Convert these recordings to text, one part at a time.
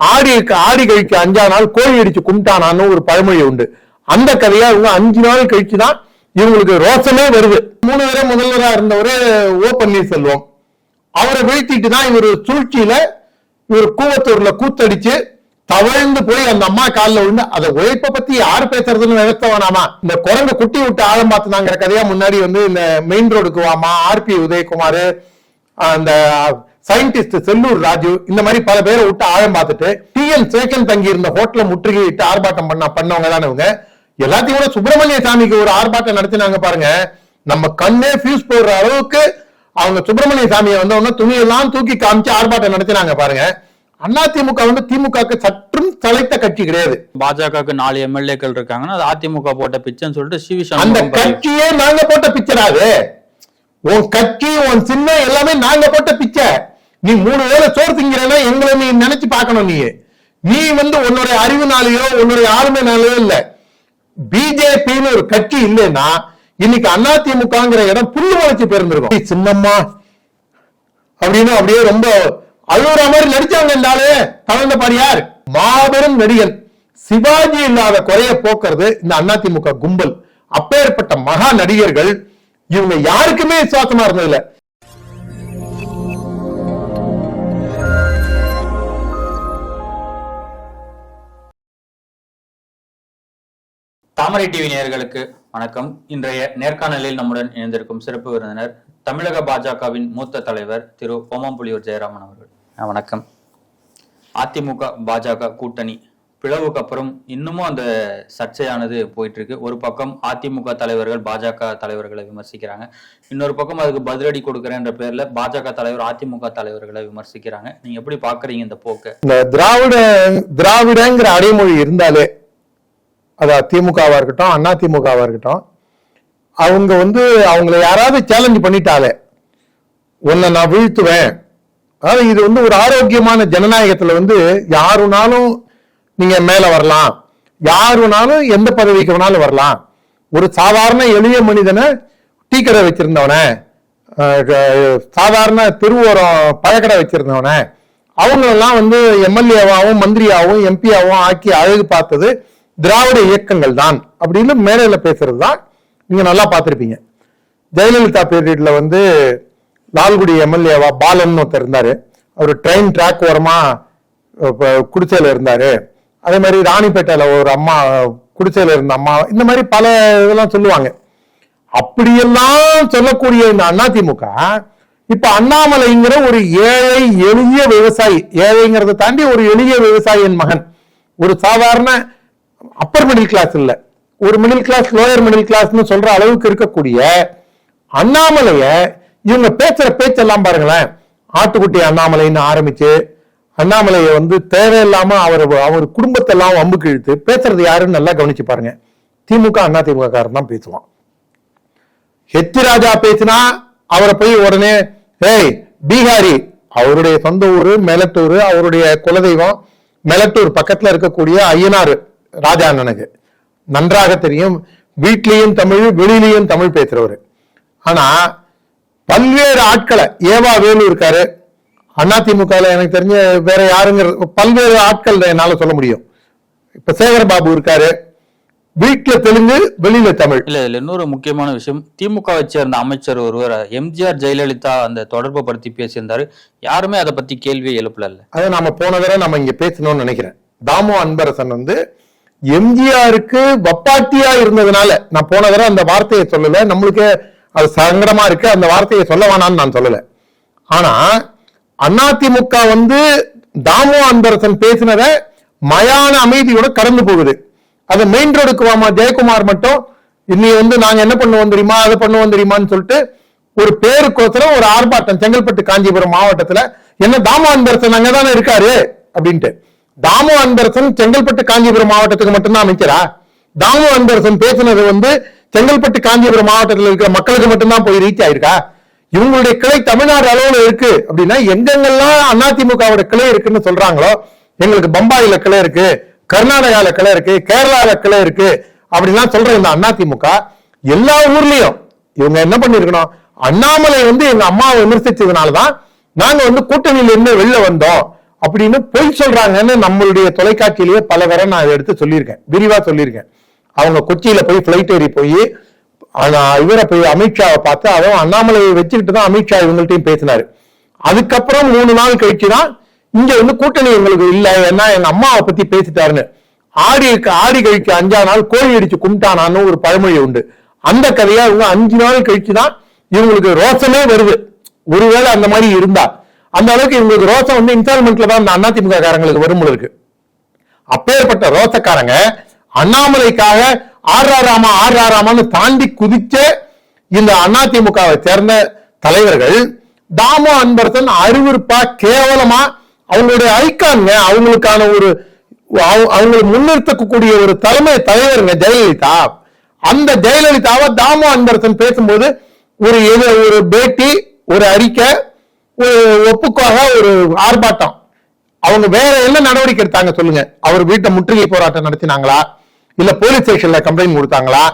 ஆடி ஆடி கழிச்சு அஞ்சா நாள் கோழி அடிச்சு கும்பிட்டானான்னு ஒரு பழமொழி உண்டு. அந்த கதையா இவங்க அஞ்சு நாள் கழிச்சு தான் இவங்களுக்கு ரோசமே வருது. மூணு தடவை முதல்வரா இருந்தவரு ஓ பன்னீர்செல்வம். அவரை வீழ்த்திட்டு தான் இவர் சூழ்ச்சியில இவர் கூவத்தூர்ல கூத்தடிச்சு தவழ்ந்து போய் அந்த அம்மா காலில் விழுந்து அதை உழைப்பை பத்தி யார் பேசுறதுன்னு நினைத்த வேணாமா? இந்த குரங்கு குட்டி விட்டு ஆழம் பார்த்துனாங்கிற கதையா முன்னாடி வந்து இந்த மெயின் ரோடுக்கு வாமா ஆர்பி உதயகுமார் அந்த சயின்டிஸ்ட் செல்லூர் ராஜு இந்த மாதிரி பல பேரை விட்டு ஆழம் பார்த்துட்டு டிஎன் சேகன் தங்கி இருந்த ஹோட்டலை முற்றுகையிட்டு ஆர்ப்பாட்டம் பண்ண பண்ணவங்க தானே இவங்க? எல்லாத்தையும் கூட சுப்பிரமணிய சாமிக்கு ஒரு ஆர்ப்பாட்டம் நடத்தினாங்க பாருங்க. நம்ம கண்ணே ஃபியூஸ் போடுற அளவுக்கு அவங்க சுப்பிரமணிய சாமியை வந்த உடனே துணியெல்லாம் தூக்கி காமிச்சு ஆர்ப்பாட்டம் நடத்தினாங்க பாருங்க. அண்ணா திமுக வந்து திமுகவுக்கு சற்றும் தலைத்த கட்சி கிடையாது. பாஜகவுக்கு நாலு எம்எல்ஏக்கள் இருக்காங்கன்னா அது அதிமுக போட்ட பிச்சைன்னு சொல்லிட்டு சிவி அந்த கட்சியே நாங்க போட்ட பிச்சராது உன் கட்சி உன் சின்னம் எல்லாமே நாங்க போட்ட பிச்சை. நீ மூணு வேலை சோறு திங்கிறனா எங்களை நீ நினைச்சு பார்க்கணும் நீ நீ வந்து உன்னுடைய அறிவுனாலேயோ உன்னுடைய ஆளுமைனாலேயோ இல்ல. பிஜேபின்னு ஒரு கட்சி இல்லைன்னா இன்னைக்கு அதிமுகங்கிற இடம் புல்லு வளர்ச்சி பெருந்திருக்கும் சின்னம்மா. அப்படின்னு அப்படியே ரொம்ப அழுகுற மாதிரி நடிச்சாங்க இருந்தாலே கலந்த பாடியார் மாபெரும் நடிகன். சிவாஜி இல்லாத குறைய போக்குறது இந்த அதிமுக கும்பல். அப்பேற்பட்ட மகா நடிகர்கள் இவங்க யாருக்குமே விசுவாசமா இருந்ததில்லை. தாமரை டிவி நேயர்களுக்கு வணக்கம். இன்றைய நேர்காணலில் நம்முடன் இணைந்திருக்கும் சிறப்பு விருந்தினர் தமிழக பாஜகவின் மூத்த தலைவர் திரு ஓமம்புலியூர் ஜெயராமன் அவர்கள். வணக்கம். அதிமுக பாஜக கூட்டணி பிளவுக்கு அப்புறம் இன்னமும் அந்த சர்ச்சையானது போயிட்டு இருக்கு ஒரு பக்கம் அதிமுக தலைவர்கள் பாஜக தலைவர்களை விமர்சிக்கிறாங்க. இன்னொரு பக்கம் அதுக்கு பதிலடி கொடுக்குறேன்ற பேர்ல பாஜக தலைவர் அதிமுக தலைவர்களை விமர்சிக்கிறாங்க. நீங்க எப்படி பாக்குறீங்க இந்த போக்கை? இந்த திராவிட திராவிடங்கிற அடைமொழி இருந்தாலே அது திமுகவாக இருக்கட்டும் அண்ணா திமுகவாக இருக்கட்டும் அவங்க வந்து அவங்கள யாராவது சேலஞ்ச் பண்ணிட்டாலே உன்னை நான் வீழ்த்துவேன். அதாவது இது வந்து ஒரு ஆரோக்கியமான ஜனநாயகத்துல வந்து யாருனாலும் நீங்க மேல வரலாம். யாருனாலும் எந்த பதவிக்கு வேணாலும் வரலாம். ஒரு சாதாரண எளிய மனிதனை டீ கடை வச்சிருந்தவனை சாதாரண திருவோரம் பழக்கடை வச்சிருந்தவனை அவங்களெல்லாம் வந்து எம்எல்ஏவாகவும் மந்திரியாகவும் எம்பியாவும் ஆக்கி அழகு பார்த்தது திராவிட இயக்கங்கள் தான் அப்படின்னு மேடையில் பேசுறது தான் நீங்க நல்லா பார்த்துருப்பீங்க. ஜெயலலிதா பீரியட்ல வந்து லால்குடி எம்எல்ஏவா பாலன் ஒருத்தர் இருந்தாரு. அவர் ட்ரெயின் ட்ராக் ஓரமா இப்ப குடிசையில இருந்தாரு. அதே மாதிரி ராணிப்பேட்டையில ஒரு அம்மா குடிசையில இருந்த அம்மா இந்த மாதிரி பல இதெல்லாம் சொல்லுவாங்க. அப்படியெல்லாம் சொல்லக்கூடிய இந்த அதிமுக இப்ப அண்ணாமலைங்கிற ஒரு ஏழை எளிய விவசாயி ஏழைங்கிறத தாண்டி ஒரு எளிய விவசாயியின் மகன். ஒரு சாதாரண அப்பர் மிடில் கிளாஸ் இல்ல. ஒரு மிடில் கிளாஸ் லோயர் மிடில் கிளாஸ்னு சொல்ற அளவுக்கு இருக்கக்கூடிய அண்ணாமலைய இவங்க பேசுற பேச்செல்லாம் பாருங்களேன். ஆட்டுக்குட்டி அண்ணாமலைன்னு ஆரம்பிச்சு அண்ணாமலையை வந்து தேவையில்லாம அவர் அவர் குடும்பத்தெல்லாம் வம்புக்கு இழுத்து பேசுறது யாருன்னு நல்லா கவனிச்சு பாருங்க. திமுக அண்ணா திமுக காரன் தான் பேசுவான். ஹெச் ராஜா பேசினா அவரை போய் உடனே ஏய் பீகாரி அவருடைய சொந்த ஊரு மெலட்டூர் அவருடைய குலதெய்வம் மெலட்டூர் பக்கத்துல இருக்கக்கூடிய ஐயனார் ராஜா அண்ணனுக்கு நன்றாக தெரியும் வீட்லயும் தமிழ் வெளியிலயும் தமிழ் பேசுறவர். ஆனா பல்வேறு ஆட்களை ஏவா வேலு இருக்காரு அதிமுகல எனக்கு தெரிஞ்ச வேற யாருங்கிற பல்வேறு ஆட்கள் என்னால சொல்ல முடியும். இப்ப சேகரபாபு இருக்காரு வீட்டுல தெலுங்கு வெளியில தமிழ். இல்ல இதுல இன்னொரு முக்கியமான விஷயம் திமுகவை சேர்ந்த அமைச்சர் ஒருவர் எம்ஜிஆர் ஜெயலலிதா அந்த தொடர்பு படுத்தி பேசியிருந்தாரு. யாருமே அதை பத்தி கேள்வியை எழுப்பல அதை நாம போன தடவை நம்ம இங்க பேசணும்னு நினைக்கிறேன். தாமு அன்பரசன் வந்து எம்ஜிஆருக்கு வப்பாட்டியா இருந்ததுனால நான் போன தடவை அந்த வார்த்தையை சொல்லல. நம்மளுக்கு அது சங்கடமா இருக்கு. அந்த வார்த்தையை சொல்ல வேணாம்னு நான் சொல்லல. ஆனா அதிமுக வந்து தாமோ அன்பரசன் பேசினத மயான அமைதியோட கடந்து போகுது. அது மெயின் ரோடுக்கு வாமா ஜெயக்குமார் மட்டும் இன்னி வந்து நாங்க என்ன பண்ணுவோம் தெரியுமா? அதை பண்ணுவோம் தெரியுமான்னு சொல்லிட்டு ஒரு பேருக்கோசரம் ஒரு ஆர்ப்பாட்டம் செங்கல்பட்டு காஞ்சிபுரம் மாவட்டத்துல என்ன தாமோ அன்பரசன் அங்கதானே இருக்காரு? அப்படின்ட்டு. தாமு அன்பரசன் செங்கல்பட்டு காஞ்சிபுரம் மாவட்டத்துக்கு மட்டும்தான் அமைச்சரா? தாமு அன்பரசன் பேசினது வந்து செங்கல்பட்டு காஞ்சிபுரம் மாவட்டத்தில் இருக்கிற மக்களுக்கு மட்டும்தான் போய் ரீச் ஆயிருக்கா? இவங்களுடைய கிளை தமிழ்நாடு அளவுல இருக்கு அப்படின்னா எங்கெங்கெல்லாம் அதிமுகவோட கிளை இருக்குன்னு சொல்றாங்களோ எங்களுக்கு பம்பாயில கிளை இருக்கு கர்நாடகால கிளை இருக்கு கேரளால கிளை இருக்கு அப்படிலாம் சொல்ற இந்த அதிமுக. எல்லா ஊர்லயும் இவங்க என்ன பண்ணிருக்கணும்? அண்ணாமலை வந்து எங்க அம்மாவை விமர்சிச்சதுனாலதான் நாங்க வந்து கூட்டணியில இருந்து வெளில வந்தோம். அப்படின்னு பொய் சொல்றாங்கன்னு நம்மளுடைய தொலைக்காட்சியிலேயே பல வரை நான் எடுத்து சொல்லியிருக்கேன். விரிவா சொல்லியிருக்கேன். அவங்க கொச்சியில போய் பிளைட் ஏறி போய் இவரை போய் அமித்ஷாவை பார்த்து அவன் அண்ணாமலையை வச்சுக்கிட்டு தான் அமித்ஷா இவங்கள்ட்டையும் பேசினாரு. அதுக்கப்புறம் மூணு நாள் கழிச்சு தான் இங்க வந்து கூட்டணி எங்களுக்கு இல்லை ஏன்னா எங்க அம்மாவை பத்தி பேசிட்டாருன்னு. ஆடி ஆடி கழிக்கு அஞ்சா நாள் கோழி அடிச்சு கும்பிட்டானான்னு ஒரு பழமொழி உண்டு. அந்த கதையா இவங்க அஞ்சு நாள் கழிச்சு தான் இவங்களுக்கு ரோசமே வருது. ஒருவேளை அந்த மாதிரி இருந்தா. அந்த அளவுக்கு இவங்களுக்கு ரோசம் வந்து இன்ஸ்டால்மெண்ட்ல தான் அந்த அதிமுக காரங்களுக்கு வரும் இருக்கு. அப்பேற்பட்ட ரோசக்காரங்க அண்ணாமலைக்காக ஆர்ரா ராமா ஆர்ரா ராமான்னு தாண்டி குதிச்ச இந்த அதிமுகவை சேர்ந்த தலைவர்கள் தாமோ அன்பரசன் அருவிருப்பா கேவலமா அவங்களுடைய ஐக்கான்ங்க அவங்களுக்கான ஒரு அவ- அவங்களை முன்னிறுத்தக்கூடிய ஒரு தலைமை தலைவருங்க ஜெயலலிதா. அந்த ஜெயலலிதாவை தாமோ அன்பரசன் பேசும்போது ஒரு ஒரு பேட்டி ஒரு அறிக்கை ஒரு ஒப்புக்காக ஒரு ஆர்ப்பாட்டம். அவங்க வேற என்ன நடவடிக்கை எடுத்தாங்க சொல்லுங்க. அவர் வீட்டை முற்றுகை போராட்டம் நடத்தினாங்களா? இல்ல போலீஸ் ஸ்டேஷன்ல கம்ப்ளைண்ட் கொடுத்தாங்களா?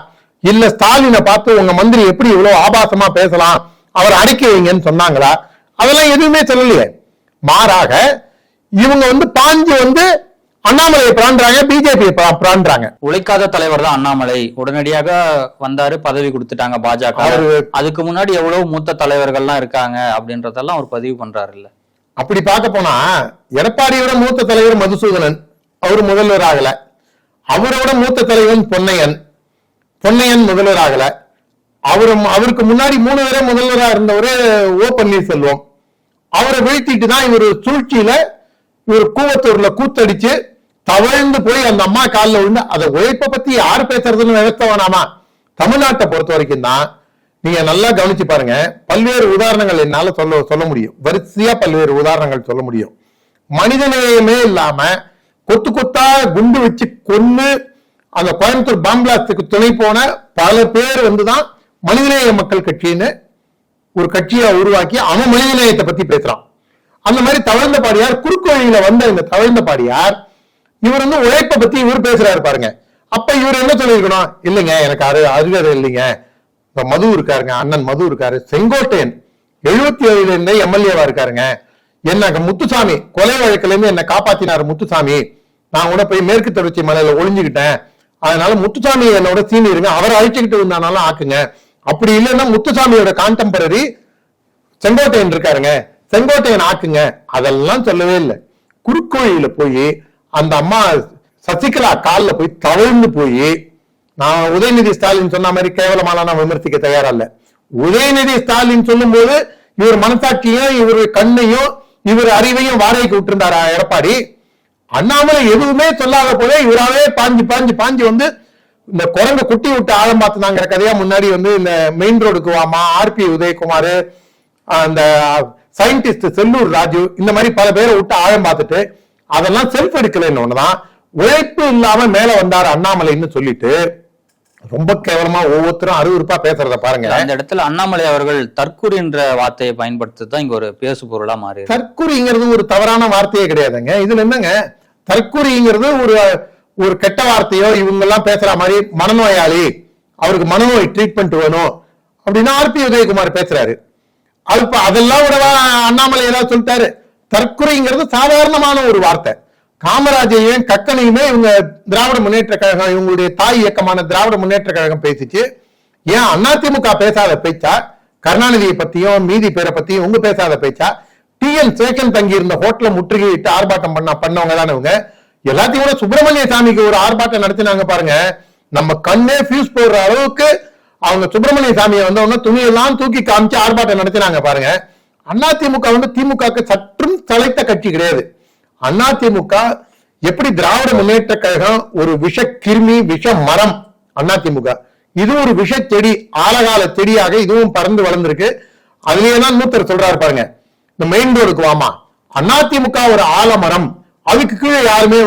இல்ல ஸ்டாலினை பார்த்து உங்க மந்திரி எப்படி இவ்வளவு ஆபாசமா பேசலாம்? அவர் அடக்கி வைங்கன்னு சொன்னாங்களா? அதெல்லாம் எதுவுமே சொல்லலையே. மாறாக இவங்க வந்து பாஞ்சு வந்து அண்ணாமலையை பிராண்டுறாங்க பிஜேபி பிராண்டுறாங்க உழைக்காத தலைவர் தான் அண்ணாமலை. உடனடியாக வந்தாரு பதவி கொடுத்துட்டாங்க பாஜக. அதுக்கு முன்னாடி எவ்வளவு மூத்த தலைவர்கள்லாம் இருக்காங்க அப்படின்றதெல்லாம் அவர் பதிவு பண்றாரு இல்ல அப்படி பார்க்க போனா எடப்பாடியோட மூத்த தலைவர் மதுசூதனன் அவர் முதல்வர் ஆகல. அவரோட மூத்த தலைவன் பொன்னையன் பொன்னையன் முதல்வர் ஆகல. அவரு அவருக்கு முன்னாடி மூணு பேரே முதல்வரா இருந்தவரு ஓ பன்னீர்செல்வம். அவரை வீழ்த்திட்டு தான் இவர் சூழ்ச்சியில இவர் கூவத்தூர்ல கூத்தடிச்சு தவழ்ந்து போய் அந்த அம்மா காலில் விழுந்து அதை உழைப்பை பத்தி யார் பேசுறதுன்னு நினைத்த வேணாமா? தமிழ்நாட்டை பொறுத்த வரைக்கும் தான் நீங்க நல்லா கவனிச்சு பாருங்க. பல்வேறு உதாரணங்கள் என்னால சொல்ல சொல்ல முடியும். வரிசையா பல்வேறு உதாரணங்கள் சொல்ல முடியும். மனிதநேயமே இல்லாம கொத்து கொத்தா குண்டு வச்சு கொன்னு அந்த கோயம்புத்தூர் பாம்பிளாஸ்டுக்கு துணை போன பல பேர் வந்துதான் மனிதநேய மக்கள் கட்சின்னு ஒரு கட்சியை உருவாக்கி அவன் மனிதநேயத்தை பத்தி பேசுறான். அந்த மாதிரி தவழ்ந்த பாடியார் குறுக்கு வழியில வந்த இந்த தவழ்ந்த பாடியார் இவர் வந்து உழைப்பை பத்தி இவர் பேசுறாரு பாருங்க. அப்ப இவர் என்ன சொல்லியிருக்கணும்? இல்லைங்க எனக்கு அரு அருகதை இல்லைங்க. இப்ப மது இருக்காருங்க அண்ணன் மது இருக்காரு செங்கோட்டையன் எழுபத்தி ஏழுல இருந்தே எம்எல்ஏவா இருக்காருங்க. என்ன முத்துசாமி கொலை வழக்குல இருந்து என்ன காப்பாத்தினாரு முத்துசாமி. நான் கூட போய் மேற்கு தொடர்ச்சி மலையில ஒளிஞ்சுக்கிட்டேன். அதனால முத்துசாமி என்னோட சீனியருங்க அவரை அழிச்சுக்கிட்டு இருந்தானாலும் ஆக்குங்க. அப்படி இல்லைன்னா முத்துசாமியோட கான்டெம்பரரி செங்கோட்டையன் இருக்காருங்க. செங்கோட்டையன் ஆக்குங்க. அதெல்லாம் சொல்லவே இல்லை. குறுக்கோழியில போய் அந்த அம்மா சசிகலா காலில் போய் தவழ்ந்து போய் நான் உதயநிதி ஸ்டாலின் சொன்ன மாதிரி கேவலமான நான் விமர்சிக்க தயாரா இல்ல உதயநிதி ஸ்டாலின் சொல்லும்போது இவர் மனசாட்சியும் இவர் கண்ணையும் இவர் அறிவையும் வாடகைக்கு விட்டுருந்தாரா எடப்பாடி? அண்ணாமலை எதுவுமே சொல்லாத போல இவராவே பாஞ்சு பாஞ்சு பாஞ்சு வந்து இந்த குரங்க குட்டி விட்டு ஆழம் பார்த்துனாங்கிற கதையா முன்னாடி வந்து இந்த மெயின் ரோடுக்கு வாமா ஆர்பி உதயகுமார் அந்த சயின்டிஸ்ட் செல்லூர் ராஜு இந்த மாதிரி பல பேரை விட்டு ஆழம் பார்த்துட்டு அதெல்லாம் செல்ஃப் எடுக்கலைன்னு ஒண்ணுதான். உழைப்பு இல்லாம மேல வந்தார் அண்ணாமலைன்னு சொல்லிட்டு ரொம்ப கேவலமா ஒவ்வொருத்தரும் அருவருப்பா பேசுறத பாருங்க. அந்த இடத்துல அண்ணாமலை அவர்கள் தற்கூரி என்ற வார்த்தையை பயன்படுத்தி தான் இங்க ஒரு பேசு பொருளா மாறி தற்குறிங்கிறது ஒரு தவறான வார்த்தையே கிடையாதுங்க. இதுல என்னங்க? தற்குறிங்கிறது ஒரு ஒரு கெட்ட வார்த்தையோ இவங்க எல்லாம் பேசுற மாதிரி மனநோயாளி அவருக்கு மனநோய் ட்ரீட்மெண்ட் வேணும் அப்படின்னா ஆர்பி உதயகுமார் பேசுறாரு. அது அதெல்லாம் விடவா அண்ணாமலை ஏதாவது சொல்லிட்டாரு. தற்கொலைங்கிறது சாதாரணமான ஒரு வார்த்தை. காமராஜையும் கக்கனையுமே இவங்க திராவிட முன்னேற்ற கழகம் இவங்களுடைய தாய் இயக்கமான திராவிட முன்னேற்ற கழகம் பேசிச்சு. ஏன் அதிமுக பேசாத பேச்சா? கருணாநிதியை பத்தியும் மீதி பேரை பத்தியும் உங்க பேசாத பேச்சா? டி என் சேகன் தங்கி இருந்த ஹோட்டல முற்றுகையிட்டு ஆர்ப்பாட்டம் பண்ண பண்ணவங்க தானவங்க எல்லாத்தையும் கூட சுப்பிரமணிய சாமிக்கு ஒரு ஆர்ப்பாட்டம் நடத்தினாங்க பாருங்க. நம்ம கண்ணே ஃபியூஸ் போடுற அளவுக்கு அவங்க சுப்பிரமணிய சாமியை வந்து துணியெல்லாம் தூக்கி காமிச்சு ஆர்ப்பாட்டம் நடத்தினாங்க பாருங்க. அதிமுக வந்து திமுக சற்றும் தலைத்த கட்சி கிடையாது. அதிமுக எப்படி திராவிட முன்னேற்ற கழகம் ஒரு விஷ கிருமி விஷ மரம் அதிமுக இது ஒரு விஷ செடி ஆழகால செடியாக இதுவும் பறந்து வளர்ந்திருக்கு. அதுலயே தான் மூத்தர் சொல்றாரு பாருங்க. இந்த மெயின் ரோடுக்கு வாமா. அதிமுக ஒரு ஆலமரம். அதுக்கு கீழே யாருமே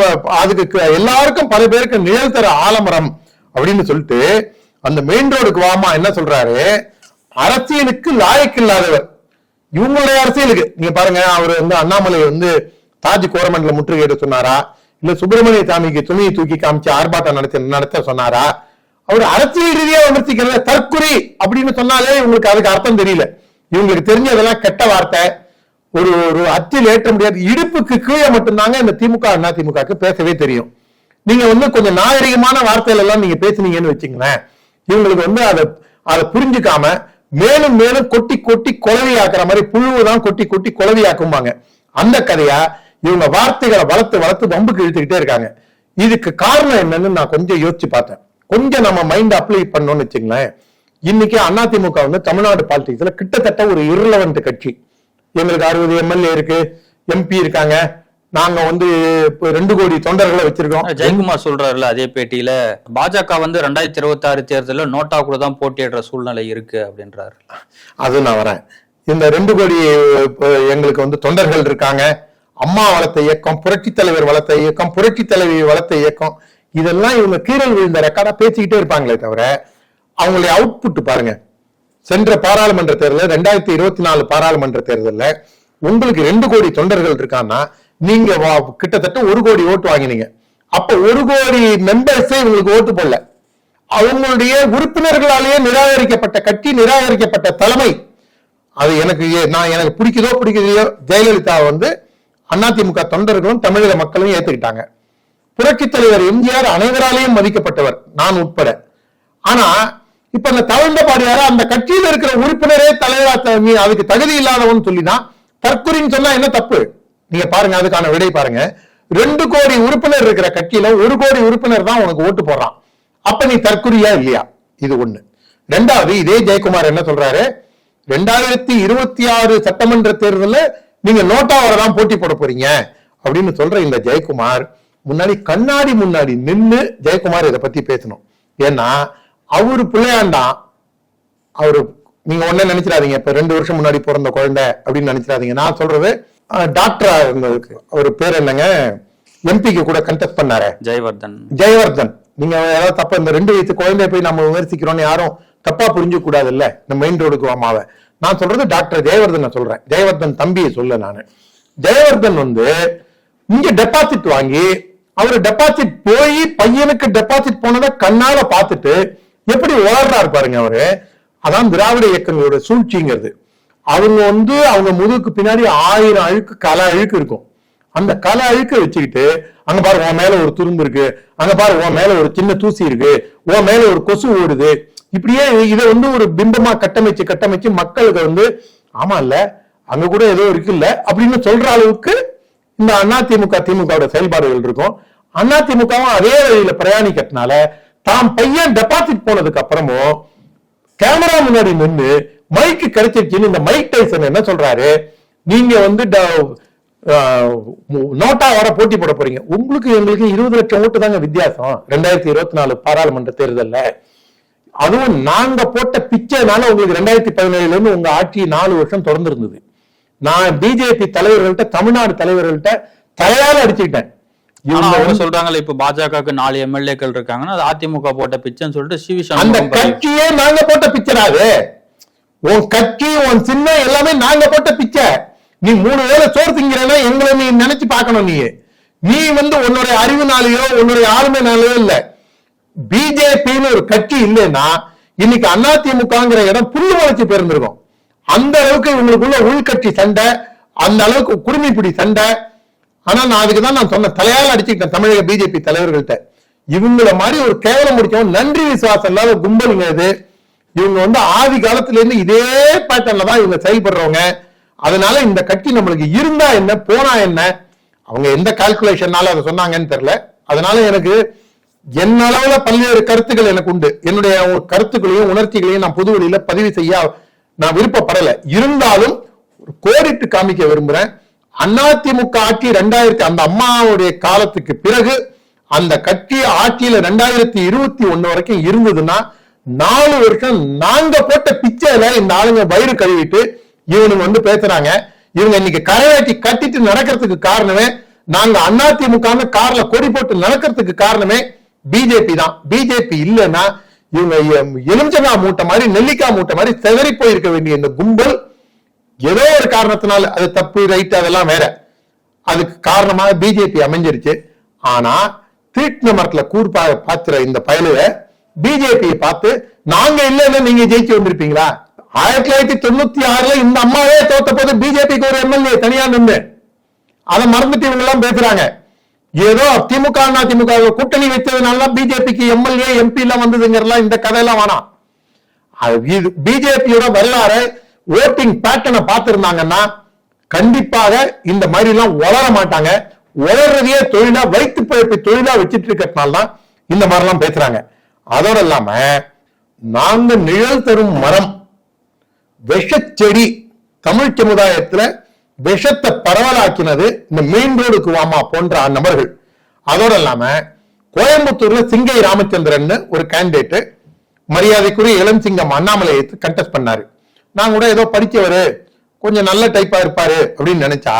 அதுக்கு எல்லாருக்கும் பல பேருக்கு நிழல் தர ஆலமரம் அப்படின்னு சொல்லிட்டு அந்த மெயின் ரோடுக்கு வாமா என்ன சொல்றாரு? அரசியலுக்கு லாயக்கில்லாதவர். இவங்களுடைய அரசியலுக்கு நீங்க பாருங்க அவர் வந்து அண்ணாமலை வந்து தாஜ் கோரமண்டல முற்றுகையிட சொன்னாரா? இல்ல சுப்பிரமணிய சாமிக்கு துணியை தூக்கி காமிச்சு ஆர்ப்பாட்டம் நடத்த நடத்த சொன்னாரா? அவர் அரசியல் ரீதியா விமர்சிக்கிறத தற்குறி அப்படின்னு சொன்னாலே இவங்களுக்கு அதுக்கு அர்த்தம் தெரியல. இவங்களுக்கு தெரிஞ்சதெல்லாம் கெட்ட வார்த்தை. ஒரு ஒரு அச்சில் ஏற்ற முடியாது. இடுப்புக்கு கீழே மட்டும்தாங்க இந்த திமுக அண்ணா திமுகக்கு பேசவே தெரியும். நீங்க வந்து கொஞ்சம் நாகரிகமான வார்த்தையில எல்லாம் நீங்க பேசுனீங்கன்னு வச்சுங்களேன் இவங்களுக்கு வந்து அதை அதை புரிஞ்சுக்காம மேலும் மேலும் கொட்டி கொட்டி குளவியாக்குற மாதிரி புழுவுதான் கொட்டி கொட்டி குளவியாக்கும்பாங்க அந்த கதையா இவங்க வார்த்தைகளை வளர்த்து வளர்த்து வம்புக்கு இழுத்துக்கிட்டே இருக்காங்க. இதுக்கு காரணம் என்னன்னு நான் கொஞ்சம் யோசிச்சு பார்த்தேன். கொஞ்சம் நம்ம மைண்ட் அப்ளை பண்ணோம்னு வச்சுங்களேன் இன்னைக்கு அதிமுக வந்து தமிழ்நாடு பாலிடிக்ஸ்ல கிட்டத்தட்ட ஒரு இருலவன்ட் கட்சி. எங்களுக்கு அறுபது எம்எல்ஏ இருக்கு எம்பி இருக்காங்க. நாங்க வந்து இப்ப ரெண்டு கோடி தொண்டர்களை வச்சிருக்கோம். ஜெயக்குமார் சொல்றாருல அதே பேட்டியில பாஜக வந்து ரெண்டாயிரத்தி இருபத்தி ஆறு தேர்தலில் நோட்டா கூட தான் போட்டியிடுற சூழ்நிலை இருக்கு அப்படின்றாரு. அது நான் வரேன். இந்த ரெண்டு கோடி எங்களுக்கு வந்து தொண்டர்கள் இருக்காங்க. அம்மா வளர்த்த இயக்கம் புரட்சி தலைவர் வளர்த்த இயக்கம் புரட்சி தலைவி வளர்த்த இயக்கம் இதெல்லாம் இவங்க கீரல் விழுந்த ரெக்கார்டா பேசிக்கிட்டே இருப்பாங்களே தவிர அவங்களுடைய அவுட்புட் பாருங்க. சென்ற பாராளுமன்ற தேர்தலில் ரெண்டாயிரத்தி இருபத்தி நாலு பாராளுமன்ற தேர்தலில் உங்களுக்கு ரெண்டு கோடி தொண்டர்கள் இருக்கான்னா நீங்க வா- கிட்டத்தட்ட ஒரு கோடி ஓட்டு வாங்கினீங்க. அப்ப ஒரு கோடி மெம்பர்ஸே உங்களுக்கு ஓட்டு போடல. அவங்களுடைய உறுப்பினர்களாலேயே நிராகரிக்கப்பட்ட கட்சி நிராகரிக்கப்பட்ட தலைமை அது எனக்கு ஏ- நான் எனக்கு பிடிக்குதோ பிடிக்கலையோ ஜெயலலிதா வந்து அதிமுக தொண்டர்களும் தமிழக மக்களும் ஏத்துக்கிட்டாங்க. புரட்சி தலைவர் எம்ஜிஆர் அனைவராலையும் மதிக்கப்பட்டவர் நான் உட்பட. ஆனா இப்ப அந்த தவழ்ந்த பாடியார அந்த கட்சியில இருக்கிற உறுப்பினரே தலைவரா அதுக்கு தகுதி இல்லாதவன் சொல்லினா தற்கொலைன்னு சொன்னா என்ன தப்பு? நீங்க பாருங்க அதுக்கான விடை பாருங்க. ரெண்டு கோடி உறுப்பினர் இருக்கிற கட்சியில ஒரு கோடி உறுப்பினர் தான் உனக்கு ஓட்டு போடுறான். அப்ப நீ தற்குறியா இல்லையா? இது ஒண்ணு. ரெண்டாவது இதே ஜெயக்குமார் என்ன சொல்றாரு? ரெண்டாயிரத்தி இருபத்தி ஆறு சட்டமன்ற தேர்தலில் நீங்க நோட்டாவோட தான் போட்டி போட போறீங்க. அப்படின்னு சொல்ற இந்த ஜெயக்குமார் முன்னாடி கண்ணாடி முன்னாடி நின்னு ஜெயக்குமார் இதை பத்தி பேசணும். ஏன்னா அவரு பிள்ளையாண்டான் அவரு நீங்க ஒன்னே நினைச்சிடாதீங்க. இப்ப ரெண்டு வருஷம் முன்னாடி பிறந்த குழந்தை அப்படின்னு நினைச்சிடாதீங்க. நான் சொல்றது டாக்டரா இருந்ததுக்கு அவர் பேர் என்னங்க? எம்பிக்கு கூட கண்டெஸ்ட் பண்ணாரு. ஜெயவர்தன். ஜெயவர்தன். நீங்க ஏதாவது தப்பா இந்த ரெண்டு வயசு குழந்தைய போய் நம்ம விமர்சிக்கிறோம்னு யாரும் தப்பா புரிஞ்சு கூடாது இல்ல இந்த மெயின் ரோடுக்கு அம்மாவை நான் சொல்றது டாக்டர் ஜெயவர்தனை சொல்றேன். ஜெயவர்தன் தம்பியை சொல்ல நானு. ஜெயவர்தன் வந்து இங்க டெபாசிட் வாங்கி அவர் டெபாசிட் போய் பையனுக்கு டெபாசிட் போனதை கண்ணால பார்த்துட்டு எப்படி ஓடுறாரு பாருங்க அவரு. அதான் திராவிட இயக்கங்களோட சூழ்ச்சிங்கிறது. அவங்க வந்து அவங்க முதுகுக்கு பின்னாடி ஆயிரம் அழுக்கு கல அழுக்கு இருக்கும். அந்த கலை அழுக்க வச்சுக்கிட்டு அங்க பாரு உன் மேல ஒரு துரும்பு இருக்கு. அங்க பாரு உன் மேல ஒரு சின்ன தூசி இருக்கு. உன் மேல ஒரு கொசு ஓடுது. இப்படியே இதை வந்து ஒரு பிம்பமா கட்டமைச்சு கட்டமைச்சு மக்களுக்கு வந்து ஆமா இல்ல அங்க கூட ஏதோ இருக்குல்ல அப்படின்னு சொல்ற அளவுக்கு இந்த அதிமுக திமுகவோட செயல்பாடுகள் இருக்கும். அதிமுகவும் அதே வழியில பிரயாணிக்கிறதுனால தாம் பையன் டெபாசிட் போனதுக்கு அப்புறமும் கேமரா முன்னாடி நின்று மைக்கு கிடைச்சிருச்சுன்னு இந்த மைக் டைசன் என்ன சொல்றாரு? நீங்க வந்து நோட்டா வர போட்டி போட போறீங்க. உங்களுக்கு எங்களுக்கு இருபது லட்சம் ஓட்டு தாங்க வித்தியாசம். ரெண்டாயிரத்தி இருபத்தி நாலு பாராளுமன்ற தேர்தல்ல. அதுவும் நாங்க போட்ட பிச்சைனால உங்களுக்கு ரெண்டாயிரத்தி பதினேழுல இருந்து உங்க ஆட்சி நாலு வருஷம் தொடர்ந்து இருந்தது நான் பிஜேபி தலைவர்கள்ட்ட தமிழ்நாடு தலைவர்கள்ட்ட தலையால அடிச்சுக்கிட்டேன். அவங்க சொல்றாங்கல்ல இப்ப பாஜகவுக்கு நாலு எம்எல்ஏக்கள் இருக்காங்கன்னா அது அதிமுக போட்ட பிச்சைன்னு சொல்லிட்டு சிவி அந்த கட்சியே நாங்க போட்ட பிச்சராது உன் கட்சி உன் சின்ன எல்லாமே நாங்க போட்ட பிச்சை. நீ மூணு வேலை சோறு திங்கிறனா எங்களை நீ நினைச்சு பார்க்கணும் நீ நீ வந்து உன்னுடைய அறிவுனாலேயோ உன்னுடைய ஆளுமைனாலேயோ இல்ல. பிஜேபின்னு ஒரு கட்சி இல்லைன்னா இன்னைக்கு அதிமுகங்கிற இடம் புல்லு வளர்ச்சி போயிருந்திருக்கும் அந்த அளவுக்கு இவங்களுக்குள்ள உள்கட்சி சண்டை அந்த அளவுக்கு குருமிப்பிடி சண்டை. ஆனா நான் அதுக்கு தான் நான் சொன்ன தலையால அடிச்சுக்கிட்டேன் தமிழக பிஜேபி தலைவர்கள்ட்ட. இவங்கள மாதிரி ஒரு கேவலம் முடிச்சவன் நன்றி விசுவாசம் இல்லாத கும்பலுங்க இது. இவங்க வந்து ஆதி காலத்துல இருந்து இதே பேட்டர்ல தான் இவங்க செயல்படுறவங்க. அதனால இந்த கட்சி நம்மளுக்கு இருந்தா என்ன போனா என்ன அவங்க எந்த கால்குலேஷன்னால அதை சொன்னாங்கன்னு தெரியல. அதனால எனக்கு என் அளவுல பல்வேறு கருத்துக்கள் எனக்கு உண்டு. என்னுடைய கருத்துக்களையும் உணர்ச்சிகளையும் நான் புது வழியில பதிவு செய்ய நான் விருப்பப்படல. இருந்தாலும் ஒரு கோடிட்டு காமிக்க விரும்புறேன். அதிமுக ஆட்சி ரெண்டாயிரத்தி அந்த அம்மாவுடைய காலத்துக்கு பிறகு அந்த கட்சி ஆட்சியில ரெண்டாயிரத்தி இருபத்தி ஒண்ணு வரைக்கும் இருந்ததுன்னா நாலு வருஷம் நாங்க போட்ட பிச்சையில இந்த ஆளுங்க வயிறு கழுவிட்டு இவனுங்க வந்து பேசுறாங்க. இவங்க இன்னைக்கு கரையாட்டி கட்டிட்டு நடக்கிறதுக்கு காரணமே நாங்க அதிமுக கார்ல கொடி போட்டு நடக்கிறதுக்கு காரணமே பிஜேபி தான். பிஜேபி இல்லைன்னா இவங்க எ- எலுமிச்சங்காய் மூட்டை மாதிரி நெல்லிக்காய் மூட்டை மாதிரி செதறி போயிருக்க வேண்டிய இந்த கும்பல் ஏதோ ஒரு காரணத்தினால அது தப்பு ரைட் அதெல்லாம் வேற. அதுக்கு காரணமாக பிஜேபி அமைஞ்சிருச்சு. ஆனா தீட்ன மரத்துல கூர்பா பாத்துற இந்த பயலுவை பிஜேபியை பார்த்து நாங்க இல்லைன்னா நீங்க ஜெயிச்சு வந்திருப்பீங்களா? ஆயிரத்தி தொள்ளாயிரத்தி தொண்ணூத்தி ஆறுல இந்த அம்மாவே தோத்த போது பிஜேபிக்கு ஒரு எம்எல்ஏ தனியா நின்று அதை மறந்துட்டு இவங்க எல்லாம் பேசுறாங்க. ஏதோ திமுக அதிமுக கூட்டணி வைத்ததுனால பிஜேபிக்கு எம்எல்ஏ எம்பி எல்லாம் வந்ததுங்கிறலாம் இந்த கதையெல்லாம் வேணாம். பிஜேபியோட வரலாறு ஓட்டிங் பேட்டர்னை பார்த்திருந்தாங்கன்னா கண்டிப்பாக இந்த மாதிரி எல்லாம் வளர மாட்டாங்க. வளர்றதையே தொழிலா வைத்து பிழைப்பு தொழிலா வச்சுட்டு இருக்கிறதுனால தான் இந்த மாதிரி எல்லாம் பேசுறாங்க. அதோட இல்லாம நாங்க நிழல் தரும் மரம் விஷச்செடி தமிழ் சமுதாயத்துல விஷத்தை பரவலாக்கினது இந்த மெயின் ரோடுக்கு வாமா போன்ற நபர்கள். அதோட இல்லாம கோயம்புத்தூர்ல சிங்கை ராமச்சந்திரன் ஒரு கேண்டிடேட் மரியாதைக்குரிய இளம் சிங்கம் அண்ணாமலையை கண்டெஸ்ட் பண்ணாரு. நான் கூட ஏதோ படிச்சவரு கொஞ்சம் நல்ல டைப்பா இருப்பாரு அப்படின்னு நினைச்சா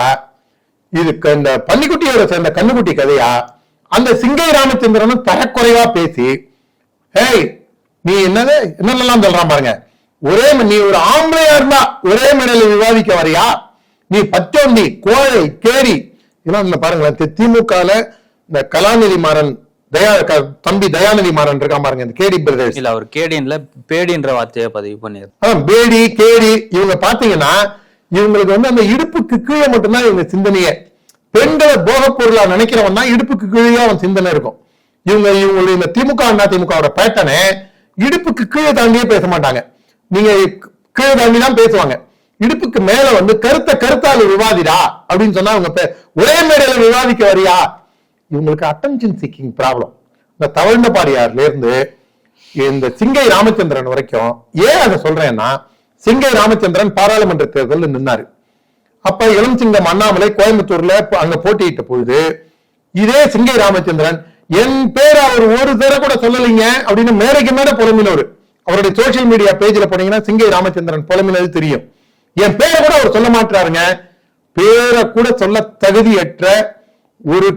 இதுக்கு இந்த பன்னிக்குட்டியோட சேர்ந்த கண்ணுக்குட்டி கதையா அந்த சிங்கை ராமச்சந்திரனும் தரக்குறைவா பேசி ஏய் நீ என்னது? என்னென்னலாம் சொல்றான் பாருங்க. ஒரே நீ ஒரு ஆம்பளையா இருந்தா ஒரே மேடையில விவாதிக்க வரியா? நீ பச்சோந்தி கோழை கேரி. இதெல்லாம் இந்த பாருங்களேன். திமுகல இந்த கலாநிதி மாறன் தயா தம்பி தயாநிதி மாறன் இருக்கான் பாருங்க இந்த கேடி பிரதர்ஸ் இல்ல அவர் கேடின்ல பேடின்ற வார்த்தையை பதிவு பண்ணிரு. அதான் பேடி கேடி இவங்க பாத்தீங்கன்னா இவங்களுக்கு வந்து அந்த இடுப்புக்கு கீழே மட்டும்தான் இவங்க சிந்தனையே. பெண்களை போகப் பொருளா நினைக்கிறவன் தான் இடுப்புக்கு கீழே அவன் சிந்தனை இருக்கும். இவங்க இவங்களுடைய இந்த திமுக அண்ணா திமுகவோட பேட்டனை இடுப்புக்கு கீழே தாண்டியே பேச மாட்டாங்க. நீங்க கீழே தாண்டி தான் பேசுவாங்க. இடுப்புக்கு மேல வந்து கருத்த கருத்தால விவாதிடா அப்படின்னு சொன்னா அவங்க பே- ஒரே மேடையில விவாதிக்க வரியா? இவங்களுக்கு அட்டென்ஷன் சீக்கிங் ப்ராப்ளம் இந்த தவழ்ந்தபாடியார்ல இருந்து இந்த சிங்கை ராமச்சந்திரன் வரைக்கும் ஏன் அதை சொல்றேன்னா சிங்கை ராமச்சந்திரன் பாராளுமன்ற தேர்தலில் நின்னாரு. அப்ப இளம் சிங்கம் அண்ணாமலை கோயம்புத்தூர்ல அங்க போட்டியிட்ட பொழுது இதே சிங்கை ராமச்சந்திரன் என் பேர் அவர் ஒரு தடவை கூட சொல்லலைங்க அப்படின்னு மேடைக்கு மேட புலம்பினவர். அவருடைய சோசியல் மீடியா பேஜ்ல போனீங்கன்னா சிங்கை ராமச்சந்திரன் புலம்பினது தெரியும். என் பேரை கூட அவர் சொல்ல மாட்டாருங்க. பேரை கூட சொல்ல தகுதியற்ற ஒரு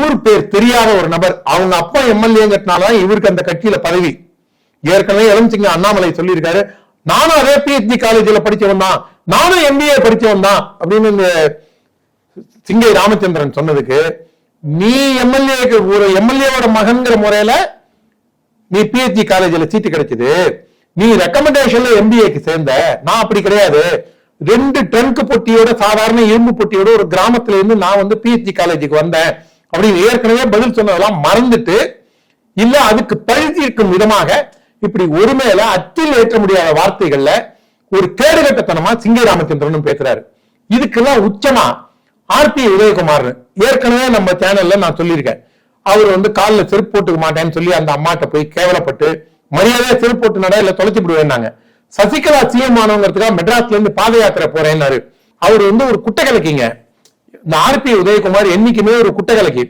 ஊர் பேர் தெரியாத ஒரு நபர். அவங்க அப்பா எம்எல்ஏங்கிறதுனாலதான் இவருக்கு அந்த கட்சியில பதவி. ஏற்கனவே இளம்சிங்க அண்ணாமலை சொல்லியிருக்காரு. நானும் அதே பிஹெச்டி காலேஜில் படிச்சவன் தான். நானும் எம்பிஏ படிச்சவன் தான் அப்படின்னு இந்த சிங்கை ராமச்சந்திரன் சொன்னதுக்கு நீ எம்எல்ஏக்கு ஒரு எம்எல்ஏவோட மகன்கிற முறையில நீ பிஹெச்டி காலேஜில் சீட்டு கிடைச்சது. நீ ரெக்கமெண்டேஷன்ல எம்பிஏக்கு சேர்ந்த. நான் அப்படி கிடையாது. ரெண்டு டன்க்கு பொட்டியோட சாதாரண இரும்பு பொட்டியோட ஒரு கிராமத்துல இருந்து நான் வந்து பிஹெச்டி காலேஜுக்கு வந்தேன். அப்படின்னு ஏற்கனவே பதில் சொன்னதெல்லாம் மறந்துட்டு இல்ல அதுக்கு பழுத்திருக்கும் விதமாக இப்படி ஒருமையில அச்சில் ஏற்ற முடியாத வார்த்தைகள்ல ஒரு கேடுகட்டத்தனமா சிங்கை ராமச்சந்திரனும் பேசுறாரு. இதுக்கெல்லாம் உச்சமா ஆர்பி உதயகுமார் ஏற்கனவே நம்ம சேனல்ல நான் சொல்லியிருக்கேன். அவர் வந்து காலில் செருப்பு போட்டுக்க மாட்டேன்னு சொல்லி அந்த அம்மாட்ட போய் கேவலப்பட்டு மரியாதையா செருப்பு போட்டு நட இல்ல தொலைச்சி விடுவேன்னாங்க. சசிகலா சிஎம் ஆனவங்கிறதுக்காக மெட்ராஸ்ல இருந்து பாத யாத்திரை போறேன்னாரு. அவர் வந்து ஒரு குட்டை கலக்கிங்க இந்த ஆர்பி உதயகுமார் என்னைக்குமே ஒரு குட்டை கலக்கி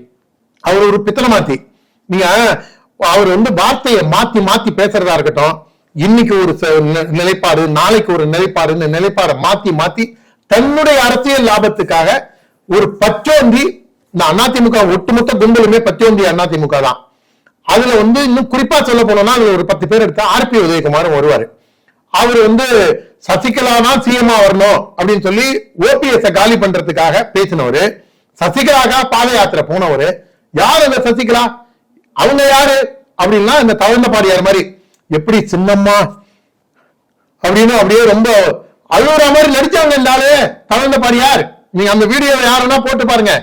அவர் ஒரு பித்தளை மாத்தி. நீங்க அவர் வந்து வார்த்தையை மாத்தி மாத்தி பேசுறதா இருக்கட்டும். இன்னைக்கு ஒரு நிலைப்பாடு நாளைக்கு ஒரு நிலைப்பாடு இந்த நிலைப்பாடை மாத்தி மாத்தி தன்னுடைய அரசியல் லாபத்துக்காக ஒரு பச்சோந்தி இந்த அதிமுக ஒட்டுமொத்த கும்பலுமே பச்சோந்தி அதிமுக தான். அதுல வந்து இன்னும் குறிப்பா சொல்ல போனோம்னா அதுல ஒரு பத்து பேர் எடுத்தா ஆர்பி உதயகுமாரும் வருவாரு. அவர் வந்து சசிகலா தான் சிஎம்ஆ வரணும் அப்படின்னு சொல்லி ஓபிஎஸ் காலி பண்றதுக்காக பேசினவரு. சசிகலாக பாத யாத்திரை போனவரு. யார் அந்த சசிகலா? அவங்க யாரு? அப்படின்னா இந்த தவழ்ந்த பாடியார் மாதிரி எப்படி சின்னம்மா? அப்படின்னு அப்படியே ரொம்ப அழுகுற மாதிரி நடிச்சவங்க இருந்தாலே தவழ்ந்த பாடியார். நீங்க அந்த வீடியோவை யாருன்னா போட்டு பாருங்க.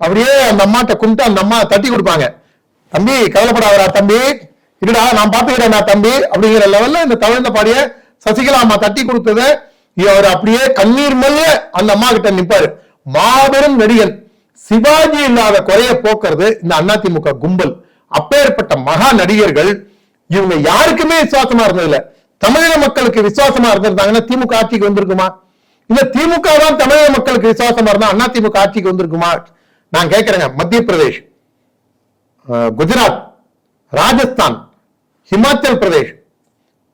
அப்படியே அந்த அம்மாட்ட கும்பிட்டு அந்த அம்மா தட்டி கொடுப்பாங்க. தம்பி கவலைப்படாதடா தம்பி. இருடா நான் பாத்துக்கிறேன் நான் தம்பி. அப்படிங்கிற லெவல்ல இந்த தவழ்ந்த பாடிய சசிகலா அம்மா தட்டி கொடுத்தத அவர் அப்படியே கண்ணீர் மல்ல அந்த அம்மா கிட்ட நிப்பாரு. மாபெரும் நடிகன் சிவாஜி இல்லாத குறைய போக்குறது இந்த அதிமுக கும்பல். அப்பேற்பட்ட மகா நடிகர்கள் இவங்க யாருக்குமே விசுவாசமா இருந்ததில்ல. தமிழக மக்களுக்கு விசுவாசமா இருந்திருந்தாங்கன்னா திமுக ஆட்சிக்கு வந்திருக்குமா? இல்ல திமுக தான் தமிழக மக்களுக்கு விசுவாசமா இருந்தா அண்ணா திமுக ஆட்சிக்கு வந்திருக்குமா? நான் கேட்கிறேங்க. மத்திய பிரதேஷ் குஜராத் ராஜஸ்தான் ஹிமாச்சல் பிரதேஷ்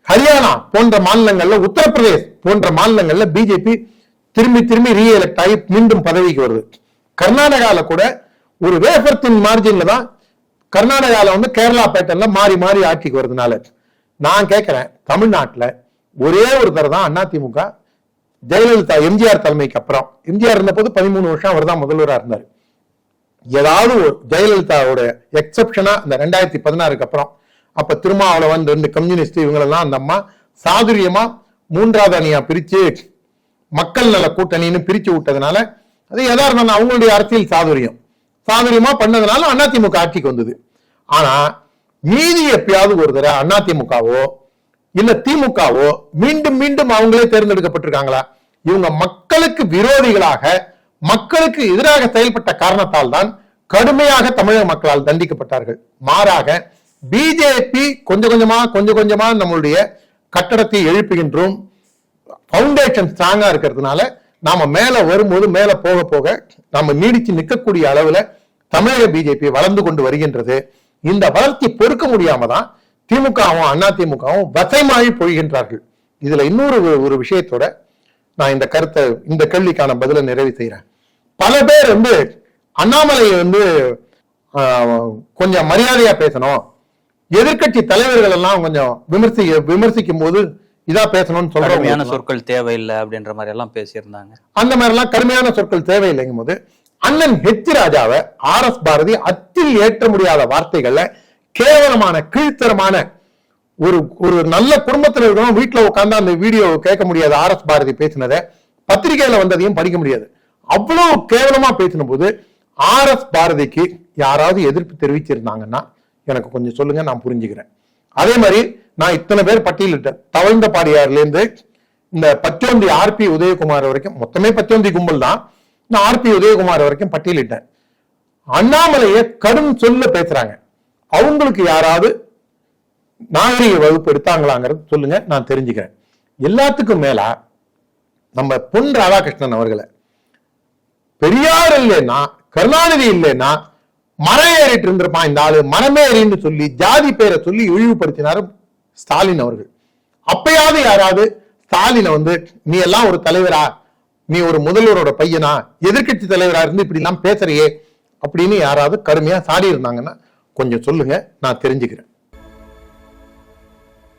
ஹரியானா போன்ற மாநிலங்கள்ல உத்தரப்பிரதேஷ் போன்ற மாநிலங்கள்ல பிஜேபி திரும்பி திரும்பி ரீஎலெக்ட் ஆகி மீண்டும் பதவிக்கு வருது. கர்நாடகால கூட ஒரு வேஃபர்த்தின் மார்ஜின்ல தான் கர்நாடகால வந்து கேரளா பேட்டர்ல மாறி மாறி ஆட்சிக்கு வருதுனால. நான் கேட்கிறேன் தமிழ்நாட்டுல ஒரே ஒரு தர தான் அதிமுக ஜெயலலிதா எம்ஜிஆர் தலைமைக்கு அப்புறம். எம்ஜிஆர் இருந்தபோது பதிமூணு வருஷம் அவர் தான் முதல்வராக இருந்தார். ஏதாவது ஒரு ஜெயலலிதாவோட எக்ஸப்ஷனா இந்த ரெண்டாயிரத்தி பதினாறுக்கு அப்புறம். அப்ப திருமாவளவன் ரெண்டு கம்யூனிஸ்ட் இவங்களெல்லாம் அந்த அம்மா சாதுரியமா மூன்றாவது அணியா பிரிச்சு மக்கள் நல கூட்டணின்னு பிரிச்சு விட்டதுனால அது எதாரணம் அவங்களுடைய அரசியல் சாதுரியம். சாதுரியமா பண்ணதுனால அதிமுக ஆட்சிக்கு வந்தது. ஆனா மீதி எப்பயாவது ஒரு தடவை அதிமுகவோ இல்ல திமுகவோ மீண்டும் மீண்டும் அவங்களே தேர்ந்தெடுக்கப்பட்டிருக்காங்களா? இவங்க மக்களுக்கு விரோதிகளாக மக்களுக்கு எதிராக செயல்பட்ட காரணத்தால் தான் கடுமையாக தமிழக மக்களால் தண்டிக்கப்பட்டார்கள். மாறாக பிஜேபி கொஞ்சம் கொஞ்சமா கொஞ்சம் கொஞ்சமா நம்மளுடைய கட்டடத்தை எழுப்புகின்றோம். ஃபவுண்டேஷன் ஸ்ட்ராங்கா இருக்கிறதுனால நாம மேல வரும்போது மேல போக போக நாம நீடிச்சு நிற்கக்கூடிய அளவுல தமிழக பிஜேபி வளர்ந்து கொண்டு வருகின்றது. இந்த வளர்ச்சி பொறுக்க முடியாம தான் திமுகவும் அண்ணா திமுகவும் வசைமாறி பொழிகின்றார்கள். இதுல இன்னொரு ஒரு- விஷயத்தோட நான் இந்த கருத்தை இந்த கேள்விக்கான பதிலை நிறைவு செய்யறேன் பல பேர் வந்து அண்ணாமலையை வந்து கொஞ்சம் மரியாதையா பேசணும். எதிர்க்கட்சி தலைவர்கள் எல்லாம் கொஞ்சம் விமர்சி விமர்சிக்கும் போது இதா பேசணும்னு கடுமையான சொல்றாங்க சொற்கள் தேவையில்லை அப்படின்ற மாதிரி எல்லாம் பேசியிருந்தாங்க. அந்த மாதிரி எல்லாம் கடுமையான சொற்கள் தேவையில்லைங்கும் போது அண்ணன் ஹெச் ராஜாவை ஆர் எஸ் பாரதி அத்தில் ஏற்ற முடியாத வார்த்தைகள்ல கேவலமான கீழ்த்தரமான ஒரு ஒரு நல்ல குடும்பத்துல இருக்கிறவங்க வீட்டில் உட்காந்து அந்த வீடியோ கேட்க முடியாது. ஆர் எஸ் பாரதி பேசினதை. பத்திரிகையில வந்ததையும் படிக்க முடியாது. அவ்வளவு கேவலமா பேசின போது ஆர் எஸ் பாரதிக்கு யாராவது எதிர்ப்பு தெரிவிச்சிருந்தாங்கன்னா எனக்கு கொஞ்சம் சொல்லுங்க நான் புரிஞ்சுக்கிறேன். அதே மாதிரி நான் இத்தனை பேர் பட்டியலிட்டேன் தவழ்ந்த பாடியார்ல இருந்து இந்த பச்சோந்தி ஆர்பி உதயகுமார் வரைக்கும் மொத்தமே பச்சோந்தி கும்பல் தான். நான் ஆர்பி உதயகுமார் வரைக்கும் பட்டியலிட்டேன். அண்ணாமலையை கடும் சொல்ல பேசுறாங்க. அவங்களுக்கு யாராவது நாகரிக வகுப்பு எடுத்தாங்களாங்கிறது சொல்லுங்க நான் தெரிஞ்சுக்கிறேன். எல்லாத்துக்கும் மேல நம்ம பொன் ராதாகிருஷ்ணன் அவர்களை பெரியார் இல்லைன்னா கருணாநிதி இல்லைன்னா மரம் ஏறிட்டு இருந்திருப்பான் இந்த ஆளு மரமேறின்னு சொல்லி ஜாதி பேரை சொல்லி இழிவுபடுத்தினாரு ஸ்டாலின் அவர்கள். அப்பயாவது யாராவது ஸ்டாலினை வந்து நீ எல்லாம் ஒரு தலைவரா? நீ ஒரு முதல்வரோட பையனா? எதிர்க்கட்சி தலைவரா இருந்து இப்படி எல்லாம் பேசுறியே? அப்படின்னு யாராவது கடுமையா சாடி இருந்தாங்கன்னா கொஞ்சம் சொல்லுங்க நான் தெரிஞ்சுக்கிறேன்.